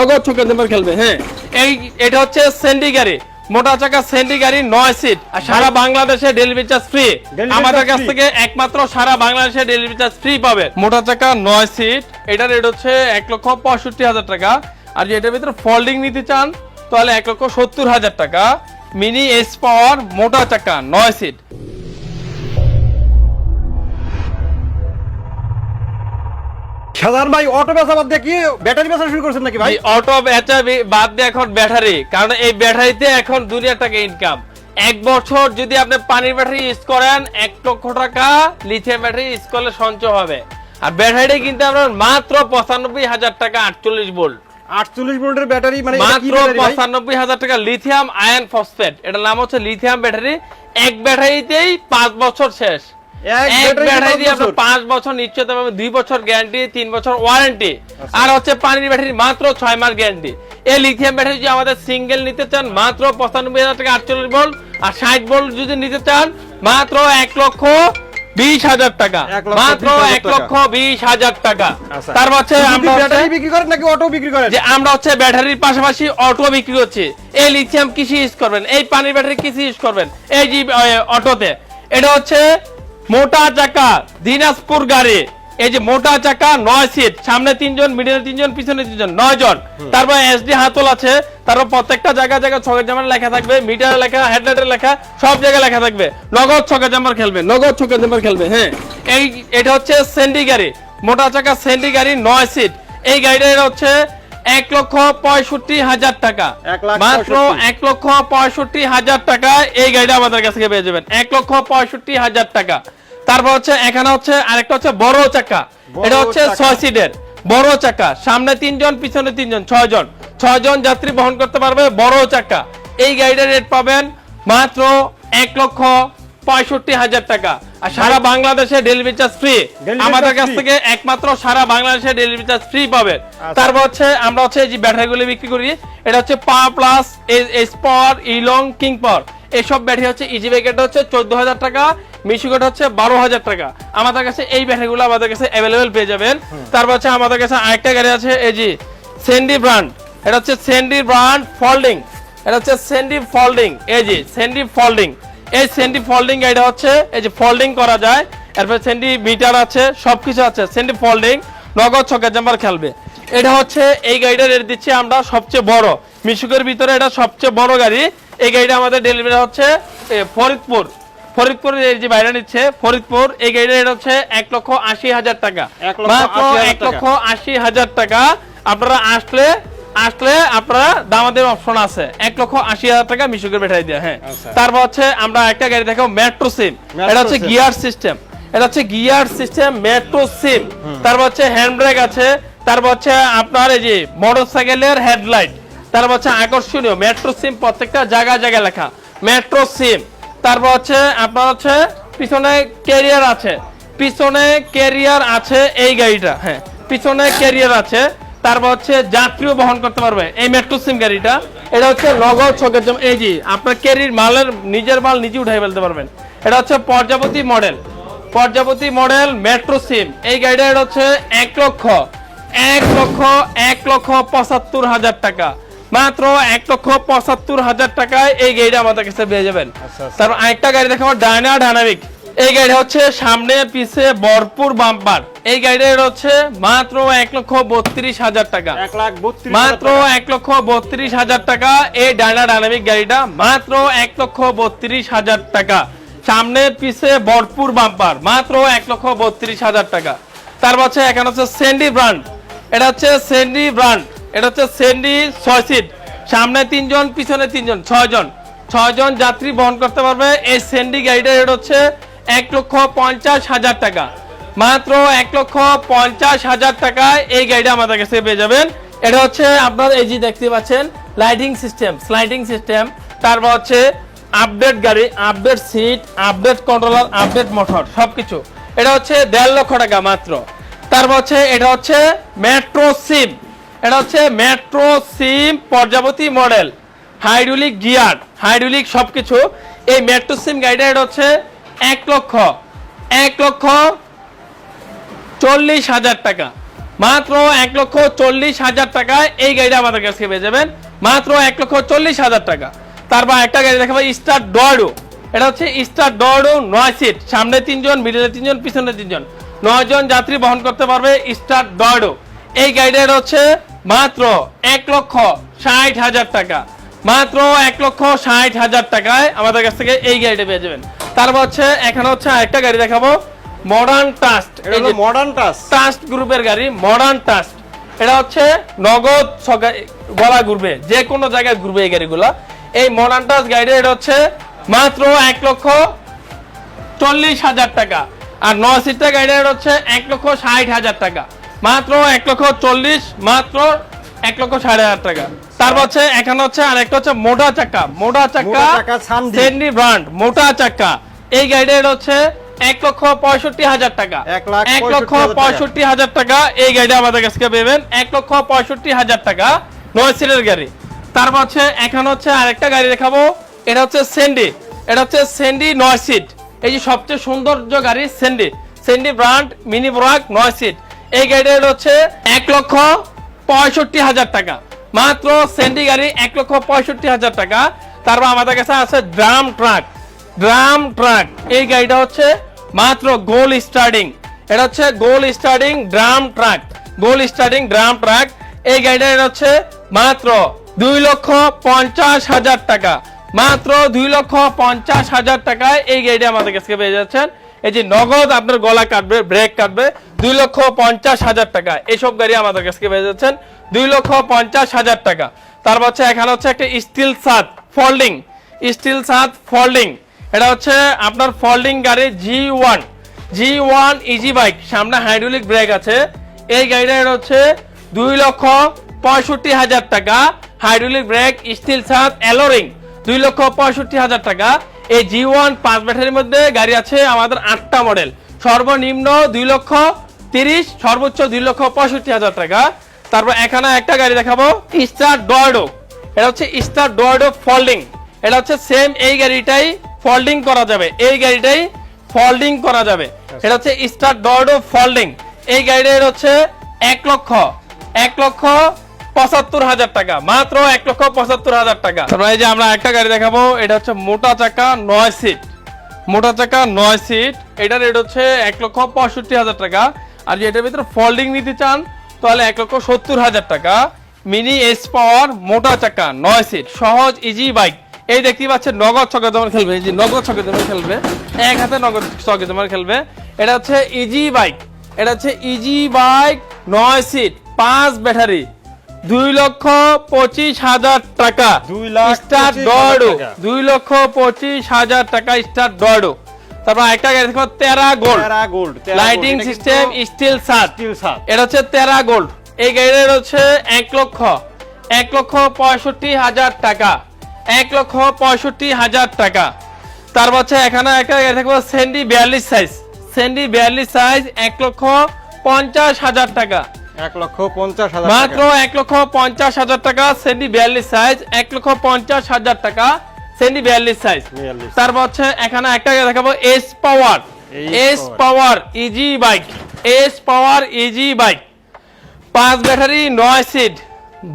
Number খেলবে হ্যাঁ। এই এটা হচ্ছে সেন্ডি গাড়ি মোটা চাকা গাড়ি নয় সিট আর সারা বাংলাদেশে ডেলিভারি চার্জ ফ্রি আমাদের কাছ থেকে একমাত্র সারা বাংলাদেশে ডেলিভারি চার্জ ফ্রি পাবে। মোটা চাকা নয় সিট এটার রেট হচ্ছে এক লক্ষ পঁয়ষট্টি হাজার টাকা। আর যদি এটার ভিতরে ফোল্ডিং নিতে চান তাহলে এক লক্ষ সত্তর হাজার টাকা। মিনি এস পাওয়ার মোটা চাকা নয় সিট সাধারণ ভাই অটো বেচা বাদ দিয়ে কি ব্যাটারি বেচা শুরু করছেন নাকি ভাই? অটো বেচা বাদ দিয়ে এখন ব্যাটারি কারণ এই ব্যাটারিতে এখন টাকা ইনকাম এক বছর যদি আপনি পানির ব্যাটারি ইউজ করেন এক লক্ষ টাকা লিথিয়াম ব্যাটারি ইউজ করলে সঞ্চয় হবে। আর ব্যাটারি কিন্তু আপনার মাত্র পঁচানব্বই হাজার টাকা আটচল্লিশ ভোল্ট আটচল্লিশ ভোল্টের ব্যাটারি মানে মাত্র পঁচানব্বই হাজার টাকা লিথিয়াম আয়ন ফসফেট এটার নাম হচ্ছে লিথিয়াম ব্যাটারি এক ব্যাটারিতেই পাঁচ বছর শেষ। এক এক ব্যাটারি দিয়ে আপনার পাঁচ বছর নিশ্চিত পাবেন দুই বছর গ্যারান্টি তিন বছর ওয়ারেন্টি। আচ্ছা। আর হচ্ছে পানির ব্যাটারি মাত্র ছয় মাস গ্যারান্টি। এই লিথিয়াম ব্যাটারি যদি আমাদের সিঙ্গেল নিতে চান মাত্র পঁচানব্বই হাজার টাকা আটচল্লিশ ভোল্ট আর ষাট ভোল্ট যদি নিতে চান মাত্র এক লক্ষ বিশ হাজার টাকা। মাত্র এক লক্ষ বিশ হাজার টাকা। আচ্ছা। তার হচ্ছে ব্যাটারি বিক্রি করেন নাকি অটো বিক্রি করেন? যে আমরা হচ্ছে ব্যাটারির পাশাপাশি অটো বিক্রি করছি। এই লিথিয়াম কিসে ইউজ করবেন এই পানির ব্যাটারি কিসে ইউজ করবেন এই যে অটোতে এটা হচ্ছে মোটা চাকা দিনাজপুর গাড়ি। এই যে মোটা চাকা নয় সিট সামনে তিনজন মিডিলে তিনজন পিছনে তিনজন নয় জন। তারপর এসডি হাতল আছে। তারপর প্রত্যেকটা জায়গা জায়গা ছকের জামার লেখা থাকবে। মিটার লেখা হেডলাইটের লেখা সব জায়গায় লেখা থাকবে। নগদ ছকের জামার খেলবে নগদ ছকের জামার খেলবে হ্যাঁ। এই এটা হচ্ছে সেন্ডি গাড়ি। মোটা চাকা সেন্ডি গাড়ি নয় সিট এই গাড়িটা এটা হচ্ছে এক লক্ষ পঁয়ষট্টি হাজার টাকা। মাত্র এক লক্ষ পঁয়ষট্টি হাজার টাকা এই গাড়িটা আমাদের কাছ থেকে পেয়ে যাবেন। এক লক্ষ পঁয়ষট্টি হাজার টাকা। তারপর হচ্ছে এখানে হচ্ছে আরেকটা হচ্ছে বড় চাকা। এটা হচ্ছে ছয় সিটের বড় চাকা। সামনে তিনজন পিছনে তিনজন ছয় জন ছয় জন যাত্রী বহন করতে পারবে বড় চাকা। এই গাড়িটার রেট পাবেন মাত্র এক লক্ষ পঁয়ষট্টি হাজার টাকা। আর সারা বাংলাদেশে ডেলিভারি চার্জ ফ্রি আমাদের কাছ থেকে একমাত্র সারা বাংলাদেশে ডেলিভারি চার্জ ফ্রি পাবেন। আচ্ছা। তারপর হচ্ছে আমরা হচ্ছে এই যে ব্যাটারিগুলো বিক্রি করি এটা হচ্ছে পাওয়ার প্লাস এস পাওয়ার ইলং কিং পাওয়ার এইসব ব্যাটারি হচ্ছে ইজি ব্যাগেটটা হচ্ছে চোদ্দ হাজার টাকা মিশুকেট হচ্ছে বারো হাজার টাকা। আমাদের কাছে এই ব্যাটারিগুলো আমাদের কাছে অ্যাভেলেবেল পেয়ে যাবেন। তারপর হচ্ছে আমাদের কাছে আরেকটা গাড়ি আছে এই যে সেন্ডি ব্র্যান্ড এটা হচ্ছে সেন্ডি ব্র্যান্ড ফোল্ডিং এটা হচ্ছে সেন্ডি ফোল্ডিং এই যে সেন্ডি ফোল্ডিং এই সেন্ডি ফোল্ডিং গাড়িটা হচ্ছে এই যে ফোল্ডিং করা যায়। এরপর সেন্ডি মিটার আছে সবকিছু আছে। সেন্ডি ফোল্ডিং নগদ ছকের জাম্পার খেলবে। এটা হচ্ছে এই গাড়িটা রেট দিচ্ছি আমরা সবচেয়ে বড়। মিশুকের ভিতরে এটা সবচেয়ে বড় গাড়ি। এই গাড়িটা আমাদের ডেলিভারি হচ্ছে ফরিদপুর। ফরিদপুর এই যে বাইরে নিচ্ছে ফরিদপুর এই রেট হচ্ছে এক লক্ষ আশি হাজার টাকা। এক লক্ষ আশি হাজার টাকা। লক্ষ আশি হাজার টাকা। আপনারা আসলে আসলে আপনারা দামাদের অপশন আছে। এক লক্ষ আশি হাজার টাকা মিশুকের বেঠাই দিয়ে হ্যাঁ। আচ্ছা। তারপর হচ্ছে আমরা একটা গাড়ি দেখাবো মেট্রো সিম এটা হচ্ছে গিয়ার সিস্টেম এটা হচ্ছে গিয়ার সিস্টেম মেট্রো সিম তারপর হচ্ছে হ্যান্ড ব্রেক আছে। তারপর হচ্ছে আপনার এই যে মোটর সাইকেলের হেডলাইট তারপর হচ্ছে আকর্ষণীয় মেট্রো সিম প্রত্যেকটা জায়গায় জায়গায় লেখা। মেট্রো সিম তারপর হচ্ছে আপনার হচ্ছে পিছনে ক্যারিয়ার আছে। পিছনে ক্যারিয়ার আছে এই গাড়িটা হ্যাঁ। পিছনে ক্যারিয়ার আছে। তারপর হচ্ছে যাত্রীও বহন করতে পারবে এই মেট্রো সিম গাড়িটা। এটা হচ্ছে নগদ ছকের জন্য এই যে, আপনার ক্যারির মালের নিজের মাল নিজে উঠাই ফেলতে পারবেন। এটা হচ্ছে পর্যাপতি মডেল পর্যাপতি মডেল মেট্রো সিম এই গাড়িটা এটা হচ্ছে এক লক্ষ এক লক্ষ এক লক্ষ পঁচাত্তর হাজার টাকা। মাত্র এক লক্ষ পঁচাত্তর হাজার টাকায় এই গাড়িটা আমাদের কাছে পেয়ে যাবেন। আচ্ছা, আচ্ছা। তারপর আরেকটা গাড়ি দেখাবো ডায়না ডায়নামিক এই গাড়িটা হচ্ছে সামনে পিছে ভরপুর বাম্পার এই গাড়িটা হচ্ছে মাত্র এক লক্ষ বত্রিশ হাজার টাকা। মাত্র এক লক্ষ বত্রিশ হাজার টাকা এই ডায়না ডায়নামিক গাড়িটা মাত্র এক লক্ষ বত্রিশ হাজার টাকা। সামনে পিছে ভরপুর বাম্পার মাত্র এক লক্ষ বত্রিশ হাজার টাকা। তারপর হচ্ছে এখানে হচ্ছে সেন্ডি ব্র্যান্ড এটা হচ্ছে সেন্ডি ব্র্যান্ড এটা হচ্ছে সেন্ডি ছয় সিট। সামনে তিনজন, পিছনে তিনজন ছয় জন ছয় জন যাত্রী বহন করতে পারবে। এই সেন্ডি গাড়িটা রেট হচ্ছে এক লক্ষ পঞ্চাশ হাজার টাকা। মাত্র এক লক্ষ পঞ্চাশ হাজার টাকায় এই গাড়িটা আমাদের কাছে পেয়ে যাবেন। এটা হচ্ছে আপনার এই যে দেখতে পাচ্ছেন লাইটিং সিস্টেম স্লাইডিং সিস্টেম তারপর হচ্ছে আপডেট গাড়ি update seat update controller update motor সবকিছু। এটা হচ্ছে দেড় লক্ষ টাকা মাত্র। তারপর হচ্ছে, এটা হচ্ছে মেট্রো সিম এটা হচ্ছে মেট্রো সিম পর্যাবতী মডেল হাইড্রোলিক গিয়ার হাইড্রোলিক সবকিছু। এই মেট্রো সিম গাড়িটা এটা হচ্ছে এক লক্ষ এক লক্ষ চল্লিশ হাজার টাকা। মাত্র এক লক্ষ চল্লিশ হাজার টাকায় এই গাড়িটা আমাদের কাছে পেয়ে যাবেন। মাত্র এক লক্ষ চল্লিশ হাজার টাকা। তারপর একটা গাড়ি দেখাবো, স্টার ডয়ডো এটা হচ্ছে স্টার ডয়ডো নয় সিট সামনে তিনজন মিডিলে তিনজন, পিছনে তিনজন। নয় জন যাত্রী বহন করতে পারবে স্টার ডয়ডো এই গাড়িটা হচ্ছে মাত্র এক লক্ষ ষাট হাজার টাকা। মাত্র এক লক্ষ ষাট হাজার টাকায় আমাদের কাছ থেকে এই গাড়িটা পেয়ে যাবেন। তারপর হচ্ছে এখানে হচ্ছে আরেকটা গাড়ি দেখাবো। মডার্ন টাস্ট মডার্ন টাস্ট টাস্ট গ্রুপের গাড়ি মডার্ন টাস্ট এটা হচ্ছে নগদ গলা ঘুরবে যে কোনো জায়গায় ঘুরবে এই গাড়িগুলো। এই মডার্ন টাস্ট গাড়ি এটা হচ্ছে মাত্র এক লক্ষ চল্লিশ হাজার টাকা। আর ন সিটের গাড়ি হচ্ছে এক লক্ষ ষাট হাজার টাকা। মাত্র এক লক্ষ চল্লিশ মাত্র এক লক্ষ সাড়ে হাজার টাকা। তারপর হচ্ছে এখানে হচ্ছে আর একটা হচ্ছে মোটা চাকা মোটা চাকা সানডি। ব্র্যান্ড মোটা চাকা এই গাড়িটা এটা হচ্ছে এক লক্ষ পঁয়ষট্টি হাজার টাকা। এক লক্ষ পঁয়ষট্টি হাজার টাকা। এই গাড়িটা আমাদের কাছে পেবেন। এক লক্ষ পঁয়ষট্টি হাজার টাকা নয় সিটের গাড়ি। তারপর হচ্ছে এখানে হচ্ছে আরেকটা গাড়ি দেখাবো। এটা হচ্ছে সেন্ডি এটা হচ্ছে সেন্ডি নয় সিট। এই যে সবচেয়ে সৌন্দর্য গাড়ি সেন্ডি সেন্ডি ব্র্যান্ড মিনি ব্রাক নয় সিট। এই গাড়িটা এটা হচ্ছে এক লক্ষ পঁয়ষট্টি হাজার টাকা। মাত্র সেন্ডি গাড়ি এক লক্ষ পঁয়ষট্টি হাজার টাকা। তারপর আমাদের কাছে আছে ড্রাম ট্রাক ড্রাম ট্রাক এই গাড়িটা হচ্ছে মাত্র গোল স্টার্টিং এটা হচ্ছে গোল স্টার্টিং ড্রাম ট্রাক গোল স্টার্টিং ড্রাম ট্রাক এই গাড়িটা এটা হচ্ছে মাত্র দুই লক্ষ পঞ্চাশ হাজার টাকা। মাত্র দুই লক্ষ পঞ্চাশ হাজার টাকায় এই গাড়িটা আমাদের কাছে পেয়ে যাচ্ছেন। এই যে নগদ আপনার গলা কাটবে ব্রেক কাটবে, দুই লক্ষ পঞ্চাশ হাজার টাকা। এইসব গাড়ি আমাদের কাছে পেয়ে যাচ্ছেন, দুই লক্ষ পঞ্চাশ হাজার টাকা। তারপর হচ্ছে, এখানে হচ্ছে একটা স্টিল সাত ফোল্ডিং স্টিল সাত ফোল্ডিং এটা হচ্ছে আপনার ফোল্ডিং গাড়ি G one G one easy bike সামনে হাইড্রোলিক ব্রেক আছে। এই গাড়িটা এটা হচ্ছে দুই লক্ষ পঁয়ষট্টি হাজার টাকা। হাইড্রোলিক ব্রেক স্টিল সাত অ্যালোরিং দুই লক্ষ পঁয়ষট্টি হাজার টাকা। এই জি ওয়ান পাঁচ ব্যাটারির মধ্যে গাড়ি আছে আমাদের আটটা মডেল সর্বনিম্ন দুই লক্ষ তিরিশ, সর্বোচ্চ দুই লক্ষ পঁয়ষট্টি হাজার টাকা। তারপর এখানে একটা গাড়ি দেখাবো স্টার ডয়েডো এটা হচ্ছে স্টার ডয়েডো ফোল্ডিং এটা হচ্ছে সেম এই গাড়িটাই ফোল্ডিং করা যাবে। এই গাড়িটাই ফোল্ডিং করা যাবে। এটা হচ্ছে স্টার ডয়েডো ফোল্ডিং এই গাড়িটার হচ্ছে এক লক্ষ। এক লক্ষ পঁচাত্তর হাজার টাকা। মাত্র এক লক্ষ পঁচাত্তর হাজার টাকা। তারপর এই যে আমরা একটা গাড়ি দেখাবো, এটা হচ্ছে মোটা চাকা নয় সিট। মোটা চাকা নয় সিট, এটার রেট হচ্ছে এক লক্ষ পঁয়ষট্টি হাজার টাকা। আর যদি এটার ভিতরে ফোল্ডিং নিতে চান, তাহলে এক লক্ষ সত্তর হাজার টাকা। মিনি এস পাওয়ার মোটা চাকা, নয় সিট, সহজ ইজি বাইক এই দেখতে পাচ্ছেন, নগদ ছকে জমা খেলবে। এই যে নগদ ছকে জমা খেলবে, এক হাতে নগদ ছকে জমা খেলবে। এটা হচ্ছে ইজি বাইক এটা হচ্ছে ইজি বাইক নয় সিট, পাঁচ ব্যাটারি। দুই লক্ষ পঁচিশ হাজার টাকা। দুই লাখ স্টার টাকা। দুই লক্ষ পঁচিশ হাজার টাকা স্টার ডয়ডো তারপর একটা গাড়ি দেখো তেরা গোল্ড। তেরা গোল্ড লাইটিং সিস্টেম স্টিল সাত স্টিল সাত এটা হচ্ছে তেরা গোল্ড। এই গাড়ির হচ্ছে এক লক্ষ। এক লক্ষ পঁয়ষট্টি হাজার টাকা। এক লক্ষ পঁয়ষট্টি হাজার টাকা। তারপর হচ্ছে এখানে একটা গাড়ি থাকব সেন্ডি বিয়াল্লিশ সাইজ সেন্ডি বিয়াল্লিশ সাইজ এক লক্ষ পঞ্চাশ হাজার টাকা। এক লক্ষ পঞ্চাশ হাজার মাত্র এক লক্ষ পঞ্চাশ হাজার টাকা সেন্ডি বিয়াল্লিশ সাইজ এক লক্ষ পঞ্চাশ হাজার টাকা সেন্ডি বিয়াল্লিশ সাইজ 42 তারপর হচ্ছে এখানে একটা দেখাবো S power S power easy bike S power easy bike পাঁচ ব্যাটারি নয় সিট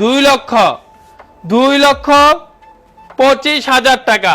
দুই লক্ষ দুই লক্ষ পঁচিশ হাজার টাকা।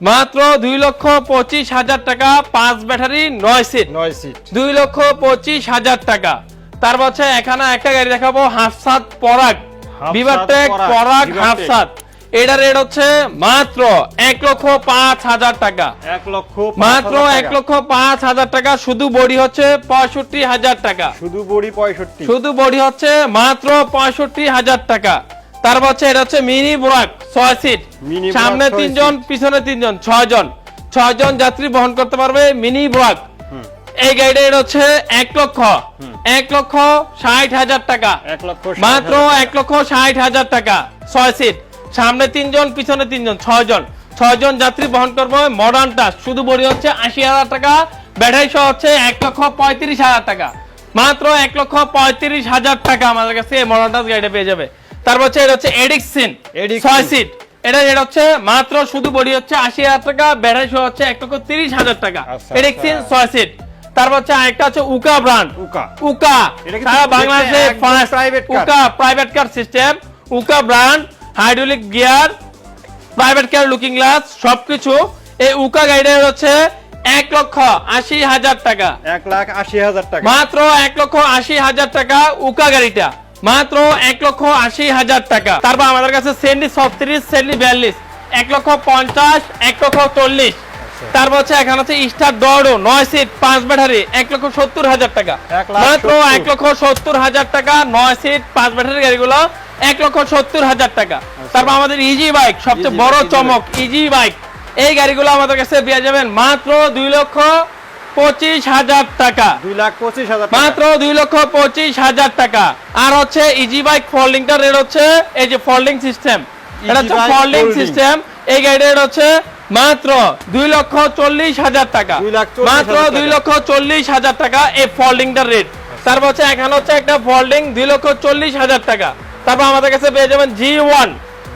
মাত্র দুই লক্ষ পঁচিশ হাজার টাকা পাঁচ ব্যাটারি নয় সিট নয় সিট দুই লক্ষ পঁচিশ হাজার টাকা। তারপর হচ্ছে এখানে একটা গাড়ি দেখাবো হাফসাত পরাগ। বিভারটেক পরাগ। হাফসাত। এটার রেট হচ্ছে মাত্র এক লক্ষ পাঁচ হাজার টাকা। এক লক্ষ মাত্র এক লক্ষ পাঁচ হাজার টাকা শুধু বডি হচ্ছে পঁয়ষট্টি হাজার টাকা। শুধু বড়ি পঁয়ষট্টি। শুধু বডি হচ্ছে মাত্র পঁয়ষট্টি হাজার টাকা। তারপর হচ্ছে এটা হচ্ছে মিনি ব্রাক ছয় সিট। সামনে তিনজন পিছনে তিনজন ছয় জন ছয় জন যাত্রী বহন করতে পারবে মিনি ব্রাক। এই গাড়িটা এটা হচ্ছে এক লক্ষ। এক লক্ষ ষাট হাজার টাকা। মাত্র এক লক্ষ ষাট হাজার টাকা। ছয় সিট। সামনে তিনজন পিছনে তিনজন ছয় জন ছয় জন যাত্রী বহন করব মডার্ন টাচ শুধু বড়ি হচ্ছে আশি হাজার টাকা। ব্যাটারি সহ হচ্ছে এক লক্ষ পঁয়ত্রিশ হাজার টাকা। মাত্র এক লক্ষ পঁয়ত্রিশ হাজার টাকা আমাদের কাছে এই মডার্ন টাচ গাড়িটা পেয়ে যাবে। তারপর হচ্ছে এটা হচ্ছে এডিক্সিন। ছয় সিট। এটা এটা হচ্ছে মাত্র শুধু বডি হচ্ছে আশি হাজার টাকা। ব্যাটারি সহ হচ্ছে এক লক্ষ তিরিশ হাজার টাকা। আচ্ছা, এডিক্সিন আচ্ছা। ছয় সিট। তারপর হচ্ছে আরেকটা হচ্ছে উকা ব্র্যান্ড উকা। উকা। সারা বাংলাদেশে ফার্স্ট car। উকা প্রাইভেট কার সিস্টেম উকা brand hydraulic gear private car looking glass সবকিছু। এই উকা গাড়িটার হচ্ছে এক লক্ষ আশি হাজার টাকা। এক লাখ আশি হাজার টাকা। মাত্র এক লক্ষ আশি হাজার টাকা উকা গাড়িটা। মাত্র এক লক্ষ আশি হাজার টাকা। তারপর আমাদের কাছে সেন্ডি ছত্রিশ সেন্ডি বিয়াল্লিশ। এক লক্ষ পঞ্চাশ এক লক্ষ চল্লিশ। তারপর হচ্ছে এখানে হচ্ছে স্টার দৌড়ো নয় সিট পাঁচ ব্যাটারি এক লক্ষ সত্তর হাজার টাকা। মাত্র এক লক্ষ সত্তর হাজার টাকা নয় সিট পাঁচ ব্যাটারি গাড়িগুলো এক লক্ষ সত্তর হাজার টাকা। তারপর আমাদের ইজি বাইক সবচেয়ে বড় চমক ইজি বাইক এই গাড়িগুলো আমাদের কাছে পেয়ে যাবেন মাত্র দুই লক্ষ পঁচিশ হাজার টাকা। দুই লাখ পঁচিশ হাজার মাত্র দুই লক্ষ পঁচিশ হাজার টাকা। আর হচ্ছে ইজি বাইক ফোল্ডিংটা রেট হচ্ছে এই যে ফোল্ডিং সিস্টেম এটা হচ্ছে ফোল্ডিং সিস্টেম এই গাড়ির রেট হচ্ছে মাত্র দুই লক্ষ চল্লিশ হাজার টাকা। মাত্র দুই লক্ষ চল্লিশ হাজার টাকা এই ফোল্ডিংটার রেট তারপর হচ্ছে এখানে হচ্ছে একটা ফল্ডিং দুই লক্ষ চল্লিশ হাজার টাকা। তারপর আমাদের কাছে পেয়ে যাবেন জি ওয়ান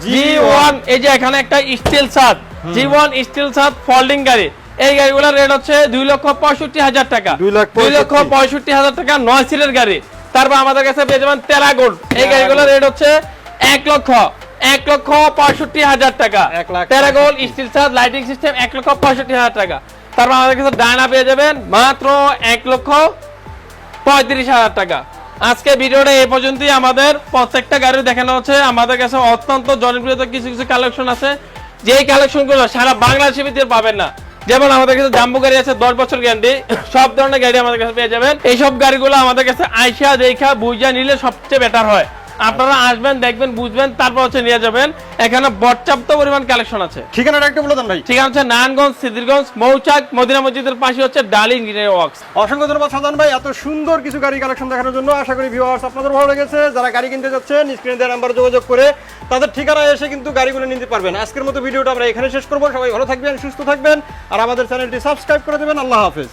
জি ওয়ান এই যে এখানে একটা স্টিল সাত জি ওয়ান স্টিল সাত ফল্ডিং গাড়ি। এই গাড়িগুলোর রেট হচ্ছে দুই লক্ষ পঁয়ষট্টি হাজার টাকা। দুই লক্ষ পঁয়ষট্টি। হাজার টাকা নয় সিটের গাড়ি। তারপর আমাদের কাছে পেয়ে যাবেন তেরাগোল এই গাড়িগুলোর রেট হচ্ছে এক লক্ষ এক লক্ষ পঁয়ষট্টি হাজার টাকা। তেরাগোল স্টিল চার্জ লাইটিং সিস্টেম এক লক্ষ পঁয়ষট্টি হাজার টাকা। তারপর আমাদের কাছে ডায়না পেয়ে যাবেন মাত্র এক লক্ষ পঁয়ত্রিশ হাজার টাকা। আজকে ভিডিওটা এই পর্যন্তই। আমাদের প্রত্যেকটা গাড়ি দেখানো হচ্ছে। আমাদের কাছে অত্যন্ত জনপ্রিয় কিছু কিছু কালেকশন আছে। যেই কালেকশনগুলো সারা বাংলাদেশের ভিতরে পাবেন না। যেমন আমাদের কাছে জাম্বু গাড়ি আছে দশ বছর গ্যারান্টি সব ধরনের গাড়ি আমাদের কাছে পেয়ে যাবেন। এইসব গাড়িগুলো আমাদের কাছে আইসা দেখা বুঝা নিলে সবচেয়ে বেটার হয়। আপনারা আসবেন দেখবেন বুঝবেন তারপর হচ্ছে নিয়ে যাবেন। এখানে পর্যাপ্ত পরিমাণ কালেকশন আছে। ঠিকানাটা একটু বলে দেন ভাই। ঠিক আছে নারায়ণগঞ্জ সিদ্ধিরগঞ্জ মৌচাক মদিনা মসজিদের পাশে হচ্ছে ডালি ইঞ্জিনিয়ার ওয়ার্কস। অসংখ্য ধন্যবাদ সাজান ভাই এত সুন্দর কিছু গাড়ি কালেকশন দেখানোর জন্য। আশা করি ভিউয়ার্স আপনাদের ভালো লেগেছে। যারা গাড়ি কিনতে যাচ্ছেন স্ক্রিনে দেওয়ার নাম্বারে যোগাযোগ করে তাদের ঠিকানা এসে কিন্তু গাড়িগুলো নিতে পারবেন। আজকের মতো ভিডিওটা আমরা এখানে শেষ করব। সবাই ভালো থাকবেন সুস্থ থাকবেন। আর আমাদের চ্যানেলটি সাবস্ক্রাইব করে দেবেন। আল্লাহ হাফেজ।